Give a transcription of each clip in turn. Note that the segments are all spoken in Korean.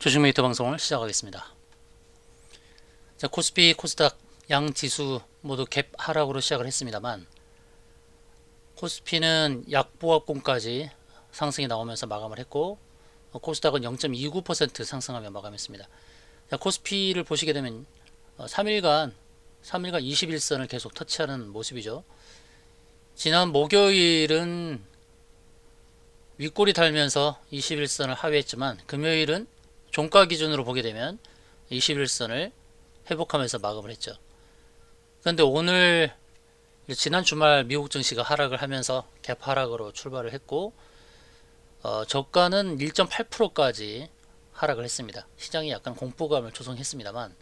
조식메이터 방송을 시작하겠습니다. 자, 코스피, 코스닥 양 지수 모두 갭 하락으로 시작을 했습니다만 코스피는 약보합권까지 상승이 나오면서 마감을 했고 어, 코스닥은 0.29% 상승하며 마감했습니다. 자, 코스피를 보시게 되면 어, 3일간 3일간 21선을 계속 터치하는 모습이죠. 지난 목요일은 윗골이 달면서 21선을 하회했지만 금요일은 종가 기준으로 보게 되면 21선을 회복하면서 마감을 했죠. 그런데 오늘 지난 주말 미국 증시가 하락을 하면서 갭 하락으로 출발을 했고 어, 저가는 1.8%까지 하락을 했습니다. 시장이 약간 공포감을 조성했습니다만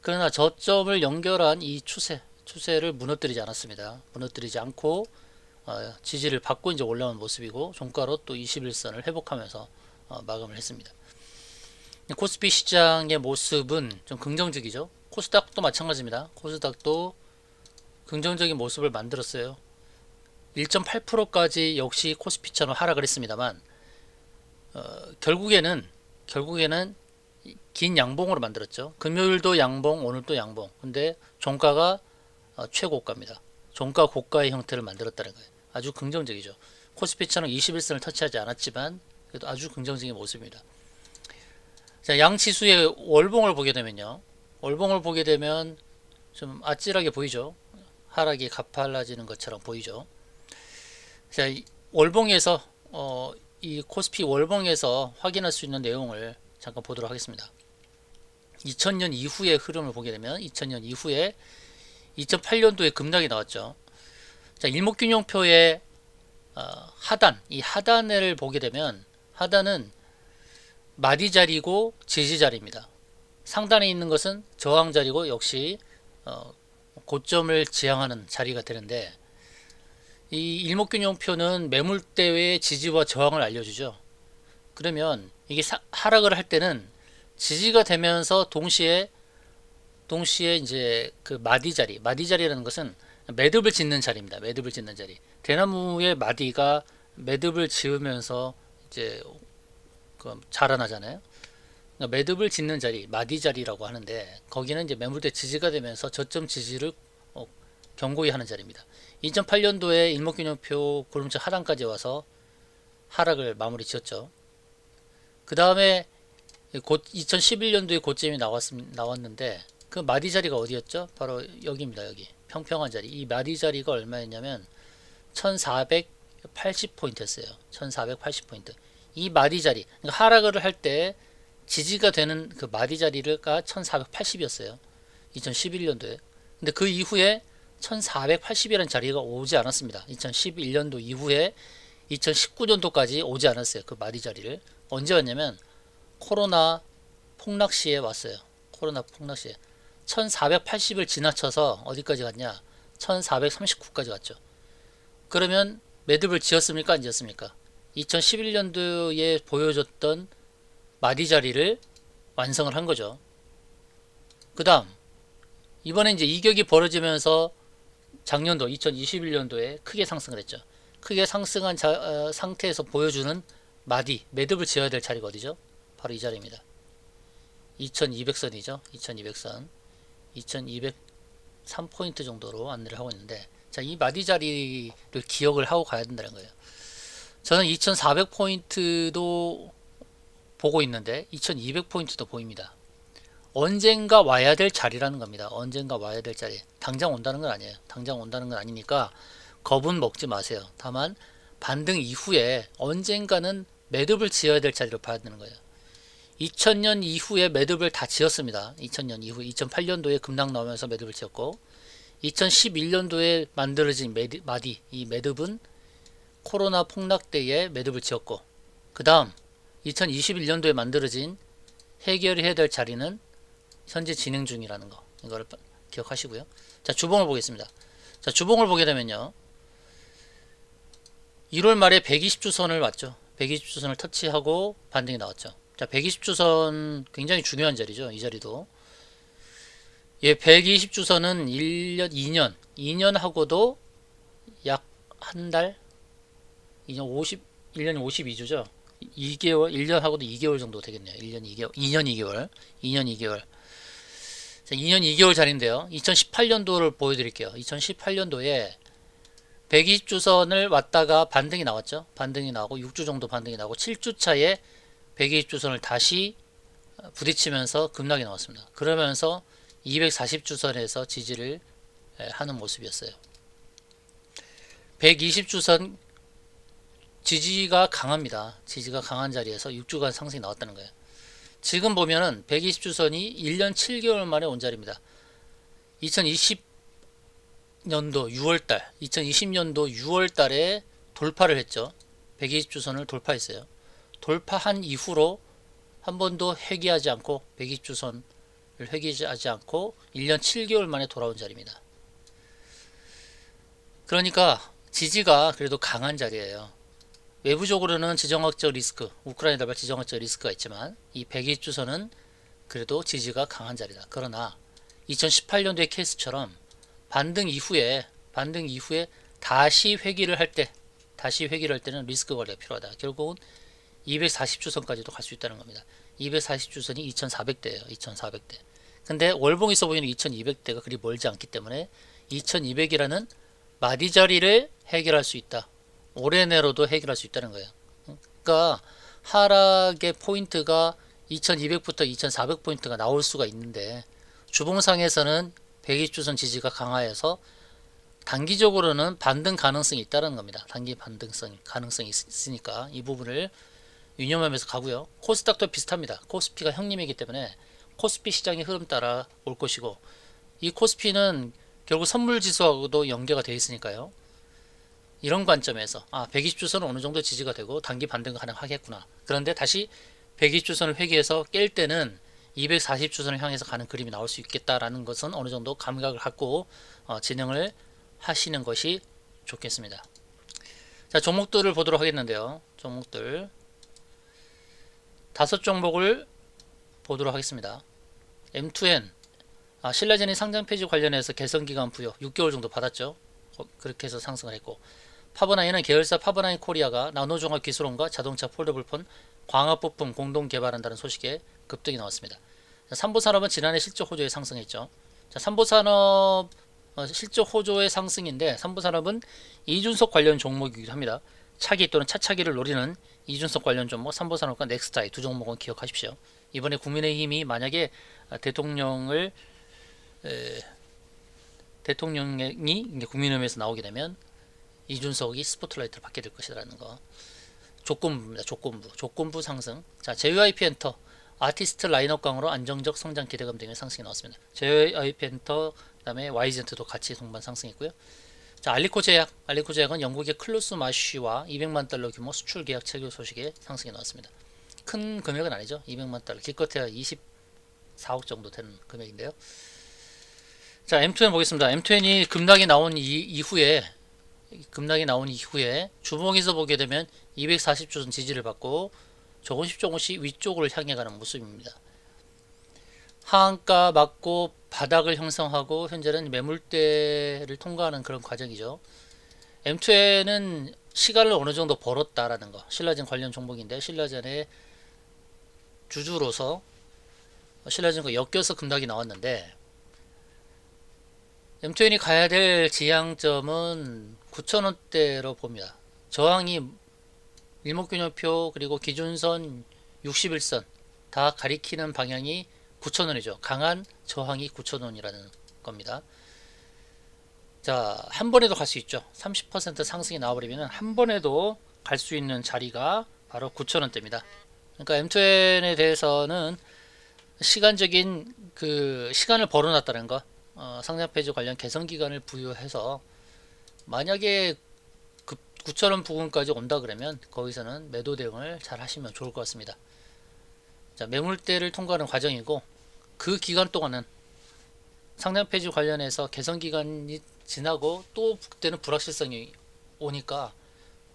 그러나 저점을 연결한 이 추세 추세를 무너뜨리지 않았습니다. 무너뜨리지 않고 어, 지지를 받고 이제 올라온 모습이고 종가로 또 21선을 회복하면서 어, 마감을 했습니다. 코스피 시장의 모습은 좀 긍정적이죠. 코스닥도 마찬가지입니다. 코스닥도 긍정적인 모습을 만들었어요. 1.8%까지 역시 코스피처럼 하락을 했습니다만 어, 결국에는 결국에는 긴 양봉으로 만들었죠. 금요일도 양봉, 오늘도 양봉. 근데 종가가 어, 최고가입니다. 종가 고가의 형태를 만들었다는 거예요. 아주 긍정적이죠. 코스피처럼 21선을 터치하지 않았지만 그래도 아주 긍정적인 모습입니다. 자, 양 지수의 월봉을 보게 되면요. 월봉을 보게 되면 좀 아찔하게 보이죠. 하락이 가팔라지는 것처럼 보이죠. 자, 이 월봉에서 어, 이 코스피 월봉에서 확인할 수 있는 내용을 잠깐 보도록 하겠습니다. 2000년 이후의 흐름을 보게 되면 2000년 이후에 2008년도에 급락이 나왔죠. 자, 일목균형표의 어, 하단, 이 하단을 보게 되면 하단은 마디 자리고 지지 자리입니다. 상단에 있는 것은 저항 자리고 역시 어, 고점을 지향하는 자리가 되는데 이 일목균형표는 매물대의 지지와 저항을 알려주죠. 그러면 이게 사, 하락을 할 때는 지지가 되면서 동시에 동시에 이제 그 마디 자리, 마디 자리라는 것은 매듭을 짓는 자리입니다. 매듭을 짓는 자리. 대나무의 마디가 매듭을 지으면서 이제 그 자라나잖아요. 그러니까 매듭을 짓는 자리, 마디 자리라고 하는데 거기는 이제 매물대 지지가 되면서 저점 지지를 어, 경고히 하는 자리입니다. 2008년도에 일목균형표 구름차 하단까지 와서 하락을 마무리 지었죠. 그 다음에 곧 2011년도에 고점이 나왔, 나왔는데 그 마디 자리가 어디였죠? 바로 여기입니다. 여기 평평한 자리. 이 마디 자리가 얼마였냐면 1480포인트였어요. 1480포인트. 이 마디 자리, 그러니까 하락을 할 때 지지가 되는 그 마디 자리가 1480이었어요. 2011년도에. 근데 그 이후에 1480이라는 자리가 오지 않았습니다. 2011년도 이후에 2019년도까지 오지 않았어요. 그 마디 자리를. 언제 왔냐면 코로나 폭락 시에 왔어요. 코로나 폭락 시에. 1480을 지나쳐서 어디까지 갔냐? 1439까지 갔죠. 그러면 매듭을 지었습니까? 안 지었습니까? 2011년도에 보여줬던 마디 자리를 완성을 한 거죠. 그 다음, 이번에 이제 이격이 벌어지면서 작년도 2021년도에 크게 상승을 했죠. 크게 상승한 자, 어, 상태에서 보여주는 마디, 매듭을 지어야 될 자리가 어디죠? 바로 이 자리입니다. 2200선이죠. 2200선. 2203포인트 정도로 안내를 하고 있는데 자, 이 마디 자리를 기억을 하고 가야 된다는 거예요. 저는 2400포인트도 보고 있는데 2200포인트도 보입니다. 언젠가 와야 될 자리라는 겁니다. 언젠가 와야 될 자리. 당장 온다는 건 아니에요. 당장 온다는 건 아니니까 겁은 먹지 마세요. 다만 반등 이후에 언젠가는 매듭을 지어야 될 자리로 봐야 되는 거예요. 2000년 이후에 매듭을 다 지었습니다. 2000년 이후 2008년도에 급락 나오면서 매듭을 지었고 2011년도에 만들어진 매디, 마디 이 매듭은 코로나 폭락 때에 매듭을 지었고 그 다음 2021년도에 만들어진 해결해야 될 자리는 현재 진행 중이라는 거 이거를 기억하시고요. 자 주봉을 보겠습니다. 자 주봉을 보게 되면요. 1월 말에 120주선을 왔죠. 120주선을 터치하고 반등이 나왔죠. 자 120주선 굉장히 중요한 자리죠. 이 자리도 예, 120주선은 1년, 2년, 2년 하고도 약 한 달, 2년 50, 1년이 52주죠. 2개월, 1년하고도 2개월 정도 되겠네요. 1년 2개월, 2년 2개월, 2년 2개월. 자, 2년 2개월 자리인데요. 2018년도를 보여드릴게요. 2018년도에 120주선을 왔다가 반등이 나왔죠. 반등이 나오고 6주 정도 반등이 나오고 7주 차에 120주선을 다시 부딪히면서 급락이 나왔습니다. 그러면서 240주선에서 지지를 예, 하는 모습이었어요. 120주선 지지가 강합니다. 지지가 강한 자리에서 6주간 상승이 나왔다는 거예요. 지금 보면은 120주선이 1년 7개월 만에 온 자리입니다. 2020년도 6월달, 2020년도 6월달에 돌파를 했죠. 120주선을 돌파했어요. 돌파한 이후로 한 번도 회귀하지 않고 120주선을 회귀하지 않고 1년 7개월 만에 돌아온 자리입니다. 그러니까 지지가 그래도 강한 자리예요. 외부적으로는 지정학적 리스크, 우크라이나 발발 지정학적 리스크가 있지만 이 120주선은 그래도 지지가 강한 자리다. 그러나 2018년도의 케이스처럼 반등 이후에 반등 이후에 다시 회귀를 할 때 다시 회귀를 할 때는 리스크 관리가 필요하다. 결국은 240주선까지도 갈 수 있다는 겁니다. 240주선이 2,400대예요. 2,400대. 근데 월봉에서 보이는 2,200대가 그리 멀지 않기 때문에 2,200이라는 마디 자리를 해결할 수 있다. 올해 내로도 해결할 수 있다는 거예요. 그러니까 하락의 포인트가 2200부터 2400포인트가 나올 수가 있는데 주봉상에서는 120주선 지지가 강화해서 단기적으로는 반등 가능성이 있다는 겁니다. 단기 반등성 가능성이 있- 있으니까 이 부분을 유념하면서 가고요. 코스닥도 비슷합니다. 코스피가 형님이기 때문에 코스피 시장의 흐름 따라 올 것이고 이 코스피는 결국 선물 지수하고도 연계가 되어 있으니까요. 이런 관점에서 아 120주선은 어느 정도 지지가 되고 단기 반등 가능하겠구나. 그런데 다시 120주선을 회귀해서 깰 때는 240주선을 향해서 가는 그림이 나올 수 있겠다라는 것은 어느 정도 감각을 갖고 어, 진행을 하시는 것이 좋겠습니다. 자 종목들을 보도록 하겠는데요. 종목들 다섯 종목을 보도록 하겠습니다. M2N 아, 신라젠이 상장 폐지 관련해서 개선 기간 부여 6개월 정도 받았죠. 어, 그렇게 해서 상승을 했고 파버나인은 계열사 파버나인 코리아가 나노종합 기술원과 자동차 폴더블폰 광합 부품 공동 개발한다는 소식에 급등이 나왔습니다. 자, 삼보 산업은 지난해 실적 호조에 상승했죠. 자, 삼보 산업 어, 실적 호조의 상승인데 삼보 산업은 이준석 관련 종목이기도 합니다. 차기 또는 차차기를 노리는 이준석 관련 종목 삼보 산업과 넥스타이 두 종목은 기억하십시오. 이번에 국민의힘이 만약에 아, 대통령을 에, 대통령이 국민의힘에서 나오게 되면 이준석이 스포트라이트를 받게 될 것이라는 거 조건부입니다. 조건부 조건부 상승. 자 JYP 엔터 아티스트 라인업 강으로 안정적 성장 기대감 등의 상승이 나왔습니다. JYP 엔터 그 다음에 YZ도 같이 동반 상승했고요. 자 알리코 제약 알리코 제약은 영국의 클로스 마쉬와 200만 달러 규모 수출 계약 체결 소식에 상승이 나왔습니다. 큰 금액은 아니죠. 200만 달러 기껏해야 24억 정도 되는 금액인데요. 자 M2N 보겠습니다. M2N이 급락이 나온 이, 이후에 급락이 나온 이후에 주봉에서 보게 되면 240주선 지지를 받고 조금씩 조금씩 위쪽을 향해 가는 모습입니다. 하한가 맞고 바닥을 형성하고 현재는 매물대를 통과하는 그런 과정이죠. M2N은 시간을 어느 정도 벌었다라는 거. 신라젠 관련 종목인데 신라젠의 주주로서 신라젠과 엮여서 급락이 나왔는데 M2N이 가야 될 지향점은 9,000원대로 봅니다. 저항이 일목균형표 그리고 기준선 61선 다 가리키는 방향이 9,000원이죠. 강한 저항이 9,000원이라는 겁니다. 자, 한 번에도 갈 수 있죠. 30% 상승이 나와버리면 한 번에도 갈 수 있는 자리가 바로 9,000원대입니다. 그러니까 M2N에 대해서는 시간적인 그 시간을 벌어놨다는 거, 어, 상장 폐지 관련 개선 기간을 부여해서 만약에 그 9천원 부근까지 온다 그러면 거기서는 매도 대응을 잘 하시면 좋을 것 같습니다. 자, 매물대를 통과하는 과정이고 그 기간 동안은 상장 폐지 관련해서 개선 기간이 지나고 또 그때는 불확실성이 오니까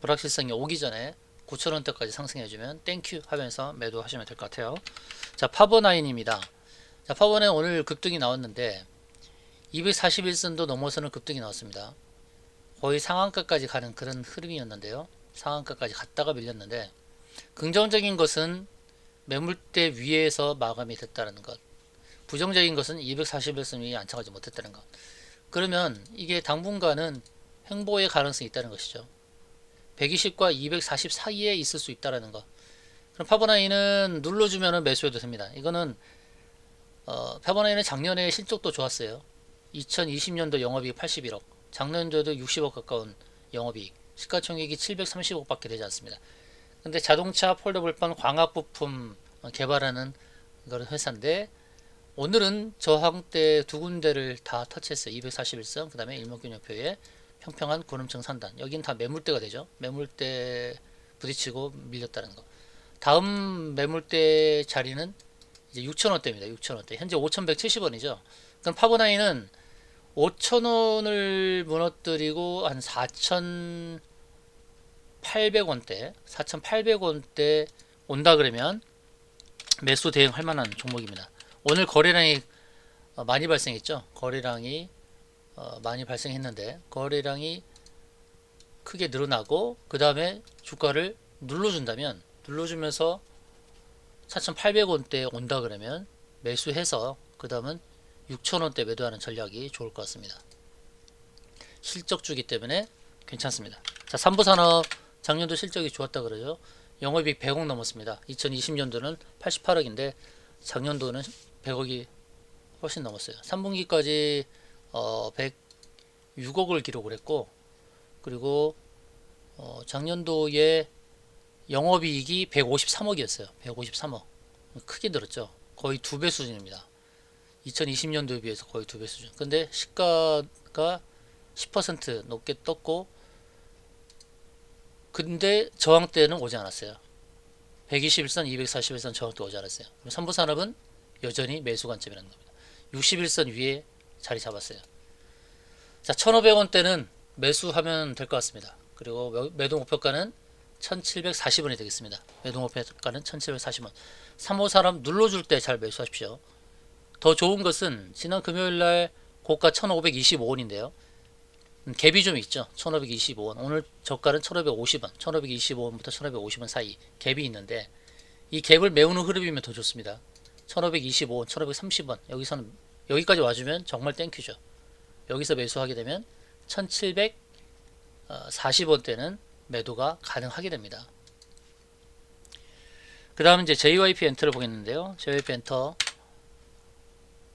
불확실성이 오기 전에 9천원대까지 상승해주면 땡큐 하면서 매도하시면 될 것 같아요. 자, 파버나인입니다. 자, 파버나인 오늘 급등이 나왔는데 241선도 넘어서는 급등이 나왔습니다. 거의 상한가까지 가는 그런 흐름이었는데요. 상한가까지 갔다가 밀렸는데 긍정적인 것은 매물대 위에서 마감이 됐다는 것. 부정적인 것은 241선이 안착하지 못했다는 것. 그러면 이게 당분간은 횡보의 가능성이 있다는 것이죠. 120과 240 사이에 있을 수 있다는 것. 그럼 파버나이는 눌러주면 매수해도 됩니다. 이거는 어, 파버나이는 작년에 실적도 좋았어요. 2020년도 영업이익 81억, 작년도에도 60억 가까운 영업이익, 시가총액이 730억밖에 되지 않습니다. 근데 자동차 폴더블판 광학 부품 개발하는 그런 회사인데 오늘은 저항대 두 군데를 다 터치했어요. 241선, 그 다음에 일목균형표에 평평한 구름층 산단. 여기는 다 매물대가 되죠. 매물대 부딪히고 밀렸다는 거. 다음 매물대 자리는 이제 6,000원대입니다. 6,000원대. 현재 5,170원이죠. 그럼 파버나이는 5,000원을 무너뜨리고 한 4,800원대, 4,800원대 온다 그러면 매수 대응할 만한 종목입니다. 오늘 거래량이 어, 많이 발생했죠. 거래량이 어, 많이 발생했는데 거래량이 크게 늘어나고 그 다음에 주가를 눌러준다면 눌러주면서 4,800원대 온다 그러면 매수해서 그 다음은 6,000원대 매도하는 전략이 좋을 것 같습니다. 실적주기 때문에 괜찮습니다. 자, 삼부산업 작년도 실적이 좋았다 그러죠. 영업이익 100억 넘었습니다. 2020년도는 88억인데 작년도는 100억이 훨씬 넘었어요. 3분기까지 어, 106억을 기록을 했고 그리고 어, 작년도에 영업이익이 153억이었어요. 153억. 크게 늘었죠. 거의 두 배 수준입니다. 2020년도에 비해서 거의 두 배 수준. 근데 시가가 10% 높게 떴고 근데 저항대는 오지 않았어요. 121선, 241선 저항대 오지 않았어요. 그럼 삼부산업은 여전히 매수 관점이라는 겁니다. 61선 위에 자리 잡았어요. 자, 1,500원대는 매수하면 될 것 같습니다. 그리고 매- 매도 목표가는 1,740원이 되겠습니다. 매도 목표가는 1,740원. 3호 사람 눌러줄 때 잘 매수하십시오. 더 좋은 것은 지난 금요일 날 고가 1,525원인데요. 음, 갭이 좀 있죠. 1,525원. 오늘 저가는 1,550원. 1,525원부터 1,550원 사이 갭이 있는데 이 갭을 메우는 흐름이면 더 좋습니다. 1,525원, 1,530원. 여기서는 여기까지 와주면 정말 땡큐죠. 여기서 매수하게 되면 1,740원대는 매도가 가능하게 됩니다. 그 다음 이제 JYP 엔터를 보겠는데요. JYP 엔터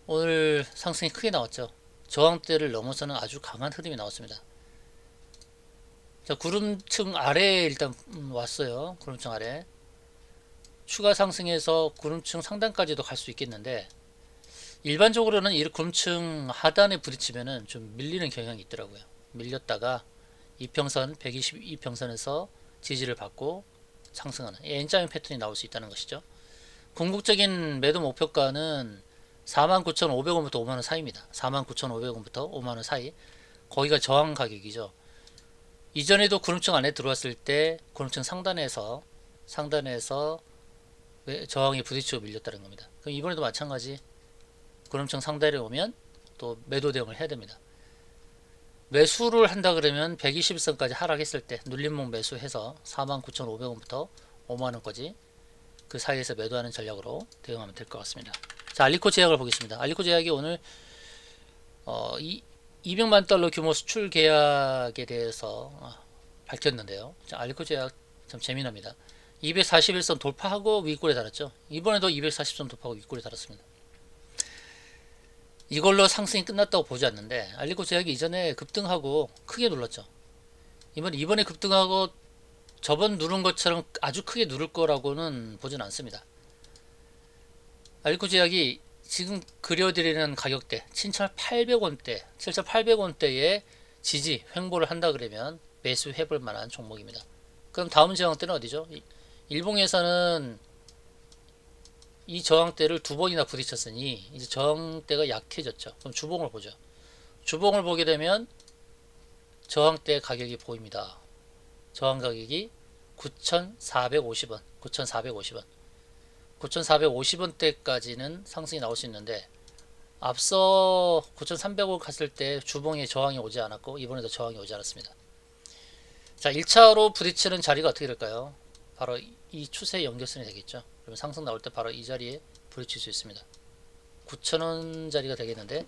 오늘 상승이 크게 나왔죠. 저항대를 넘어서는 아주 강한 흐름이 나왔습니다. 자, 구름층 아래에 일단 음, 왔어요. 구름층 아래. 추가 상승해서 구름층 상단까지도 갈 수 있겠는데 일반적으로는 이 구름층 하단에 부딪히면은 좀 밀리는 경향이 있더라고요. 밀렸다가 이평선 122평선에서 지지를 받고 상승하는 이 N자형 패턴이 나올 수 있다는 것이죠. 궁극적인 매도 목표가는 49,500원부터 5만원 사이입니다. 49,500원부터 5만원 사이. 거기가 저항 가격이죠. 이전에도 구름층 안에 들어왔을 때 구름층 상단에서 상단에서 왜 저항이 부딪히고 밀렸다는 겁니다. 그럼 이번에도 마찬가지 구름층 상단에 오면 또 매도 대응을 해야 됩니다. 매수를 한다 그러면 120선까지 하락했을 때 눌림목 매수해서 49,500원부터 5만원까지 그 사이에서 매도하는 전략으로 대응하면 될 것 같습니다. 자, 알리코 제약을 보겠습니다. 알리코 제약이 오늘 어, 이, 200만 달러 규모 수출 계약에 대해서 어, 밝혔는데요. 자, 알리코 제약 참 재미납니다. 241선 돌파하고 윗골에 달았죠. 이번에도 240선 돌파하고 윗골에 달았습니다. 이걸로 상승이 끝났다고 보지 않는데 알리코 제약이 이전에 급등하고 크게 눌렀죠. 이번 이번에 급등하고 저번 누른 것처럼 아주 크게 누를 거라고는 보진 않습니다. 알리코 제약이 지금 그려드리는 가격대 7,800원대, 7,800원대에 지지 횡보를 한다 그러면 매수해 볼 만한 종목입니다. 그럼 다음 저항대는 어디죠? 이- 일봉에서는 이 저항대를 두 번이나 부딪혔으니 이제 저항대가 약해졌죠. 그럼 주봉을 보죠. 주봉을 보게 되면 저항대 가격이 보입니다. 저항 가격이 9,450원, 9,450원. 9,450원대까지는 상승이 나올 수 있는데 앞서 9,300원 갔을 때 주봉에 저항이 오지 않았고 이번에도 저항이 오지 않았습니다. 자, 1차로 부딪히는 자리가 어떻게 될까요? 바로 이 추세 연결선이 되겠죠. 그러면 상승 나올 때 바로 이 자리에 부딪힐 수 있습니다. 9,000원짜리가 되겠는데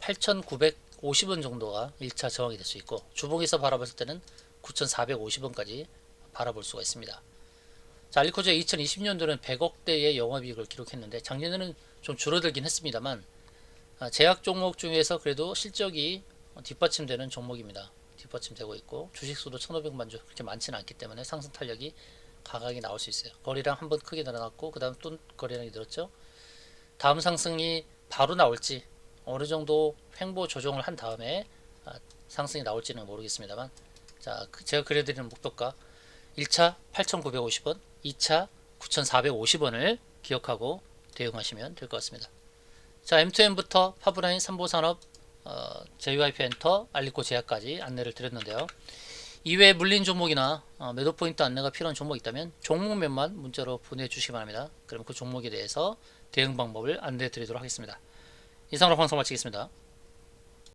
8,950원 정도가 1차 저항이 될 수 있고 주봉에서 바라봤을 때는 9,450원까지 바라볼 수가 있습니다. 자, 알리코즈가 2020년도는 100억대의 영업이익을 기록했는데 작년에는 좀 줄어들긴 했습니다만 아, 제약 종목 중에서 그래도 실적이 뒷받침되는 종목입니다. 뒷받침되고 있고 주식수도 1,500만 주 그렇게 많지는 않기 때문에 상승 탄력이 강하게 나올 수 있어요. 거래량 한번 크게 늘어났고 그다음 또 거래량이 늘었죠. 다음 상승이 바로 나올지 어느 정도 횡보 조정을 한 다음에 아, 상승이 나올지는 모르겠습니다만 자 그- 제가 그려드리는 목표가 1차 8,950원, 2차 9,450원을 기억하고 대응하시면 될 것 같습니다. 자 M2M부터 파브라인, 삼보산업, 어, JYP 엔터, 알리코 제약까지 안내를 드렸는데요. 이외에 물린 종목이나 어, 매도 포인트 안내가 필요한 종목 있다면 종목명만 문자로 보내주시기 바랍니다. 그럼 그 종목에 대해서 대응 방법을 안내해 드리도록 하겠습니다. 이상으로 방송 마치겠습니다.